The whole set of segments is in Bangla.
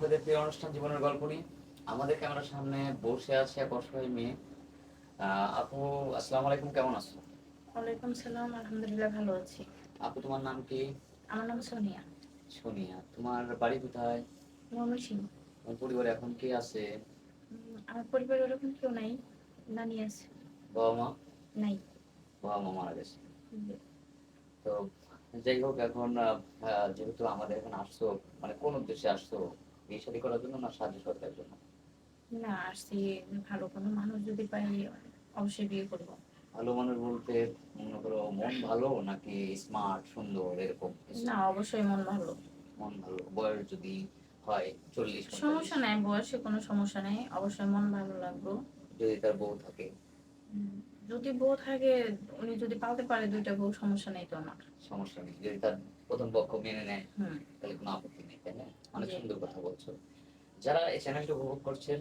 আপনাদের প্রিয় অনুষ্ঠান জীবনের গল্প নিয়ে। আমাদের ক্যামেরার সামনে বসে আছে এক অসহায় মেয়ে। আপু আসসালামু আলাইকুম কেমন আছো? ওয়ালাইকুম সালাম আলহামদুলিল্লাহ ভালো আছি। আপু তোমার নাম কি? আমার নাম সোনিয়া। সোনিয়া তোমার বাড়ি কোথায়? ময়মনসিংহ। তোমার পরিবারে এখন কে আছে? আমার পরিবারে ওরকম কেউ নাই নানি আছে। বাবা মা? নাই। বাবা মা মারা গেছে। তো যাই হোক এখন যেহেতু আমাদের এখন আসছো মানে কোন উদ্দেশ্যে আসছো? বিয়ে শাদী করার জন্য না সাহায্য সরকারের জন্য? না আসছি। ভালো কোনো মানুষ যদি পাই অবশ্যই বিয়ে করব। ভালো মানুষ বলতে মনে করো মন ভালো নাকি স্মার্ট সুন্দর এরকম? না অবশ্যই মন ভালো। মন ভালো। বয়স যদি হয় চল্লিশ সমস্যা নাই বয়সে কোনো সমস্যা নেই। অবশ্যই মন ভালো লাগবে। যদি তার বউ থাকে? যদি বউ থাকে উনি যদি পালতে পারে দুইটা বউ সমস্যা নেই তো আমার। সমস্যা নেই। যদি তার প্রথম পক্ষ মেনে নেয় হুম। তাহলে কোনো আপত্তি নেই তাই না? অনেক সুন্দর কথা বলছো। যারা এই চ্যানেলটা উপভোগ করছেন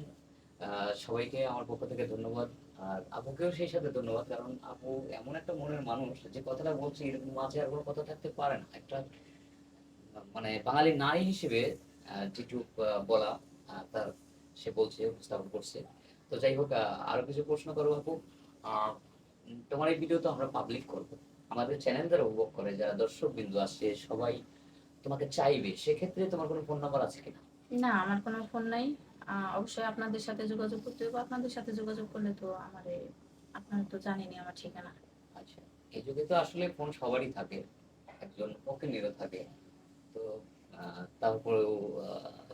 সবাইকে আমার পক্ষ থেকে ধন্যবাদ। আর আপুকেও সেই সাথে ধন্যবাদ, কারণ আপু এমন একটা মনের মানুষ, যে কথাটা বলছি এরকম মাঝে আর কোনো কথা থাকতে পারে না। একটা মানে বাঙালি নারী হিসেবে যেটুক বলা তার সে বলছে, উপস্থাপন করছে। তো যাই হোক আরও কিছু প্রশ্ন করব আপু। তোমার এই ভিডিও তো আমরা পাবলিক করব। আমাদের চ্যানেল যারা উপভোগ করে, যারা দর্শক বিন্দু আসছে, সবাই তোমাকে চাইবে সেক্ষেত্রে তোমার কোনো ফোন নাম্বার আছে কিনা? না আমার কোনো ফোন নাই। অবশ্যই আপনাদের সাথে যোগাযোগ করতে হবে আপনাদের সাথে যোগাযোগ করলে তো আমার আপনারা তো জানেনই আমার ঠিকানা। আচ্ছা এই যুগে তো আসলে ফোন সবারই থাকে। একজন ওকে ফকিনেরও থাকে। তো তারপরেও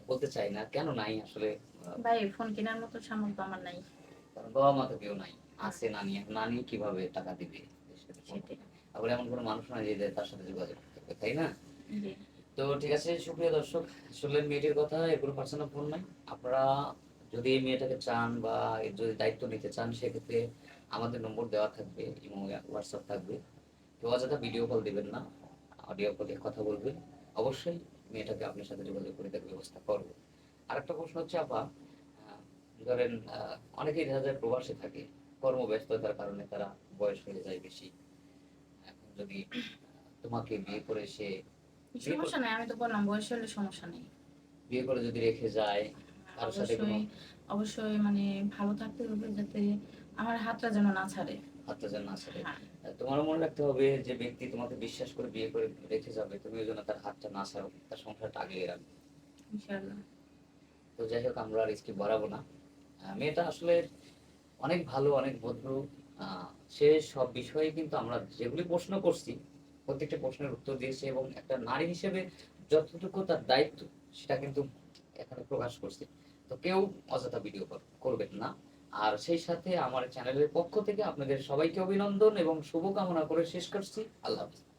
বলতে চাই না কেন নাই আসলে? ভাই ফোন কেনার মতো সামর্থ্য আমার নাই। কারণ বাবা মা তো কেউ নাই। আছে নানি নানি কীভাবে টাকা দিবে? আবার এমন কোনো মানুষ নাই যে তার সাথে যোগাযোগ করবে তাই না? তো ঠিক আছে, সুপ্রিয় দর্শক, শুনলেন মেয়েটির কথা, এগুলো পার্সোনাল ফোন নাই। আপনারা যদি এই মেয়েটাকে চান বা যদি দায়িত্ব নিতে চান, সেক্ষেত্রে আমাদের নম্বর দেওয়া থাকবে এবং হোয়াটসঅ্যাপ থাকবে। কেউ অযথা ভিডিও কল দিবেন না, অডিও কলে কথা বলবেন অবশ্যই মেয়েটাকে আপনার সাথে যোগাযোগ করে দেওয়ার ব্যবস্থা করব। আরেকটা প্রশ্ন হচ্ছে, আপা ধরেন অনেকেই দেখা যায় প্রবাসে থাকে, কর্মব্যস্ততার কারণে তারা বয়স হয়ে যায় বেশি। এখন যদি তোমাকে বিয়ে করে সে সমস্যা নাই আমি তো বললাম বয়স হলে সমস্যা নেই। বিয়ে করে যদি রেখে যায় কারোর সাথে কোনো অবশ্যই অবশ্যই মানে ভালো থাকতে হবে যাতে আমার হাতটা যেন না ছাড়ে। আত্মীয়জন না ছেড়ে। হ্যাঁ। তোমারও মনে রাখতে হবে যে ব্যক্তি তোমাকে বিশ্বাস করে বিয়ে করে রেখে যাবে তুমি ওই জন্য তার হাতটা না ছাড়ো তার সংসারটা আগলিয়ে রাখবে ইনশাআল্লাহ। তো যাই হোক আমরা আর স্কিপ বাড়াবো না। মেয়েটা আসলে অনেক ভালো অনেক ভদ্র। সে সব বিষয়ে কিন্তু আমরা যেগুলি প্রশ্ন করছি প্রত্যেকটা প্রশ্নের উত্তর দিয়েছে এবং একটা নারী হিসেবে যতটুকু তার দায়িত্ব, সেটা কিন্তু এখানে প্রকাশ করছে। তো কেউ অযথা ভিডিও করবেন না। আর সেই সাথে আমার চ্যানেলের পক্ষ থেকে আপনাদের সবাইকে অভিনন্দন এবং শুভকামনা করে শেষ করছি। আল্লাহ হাফিজ।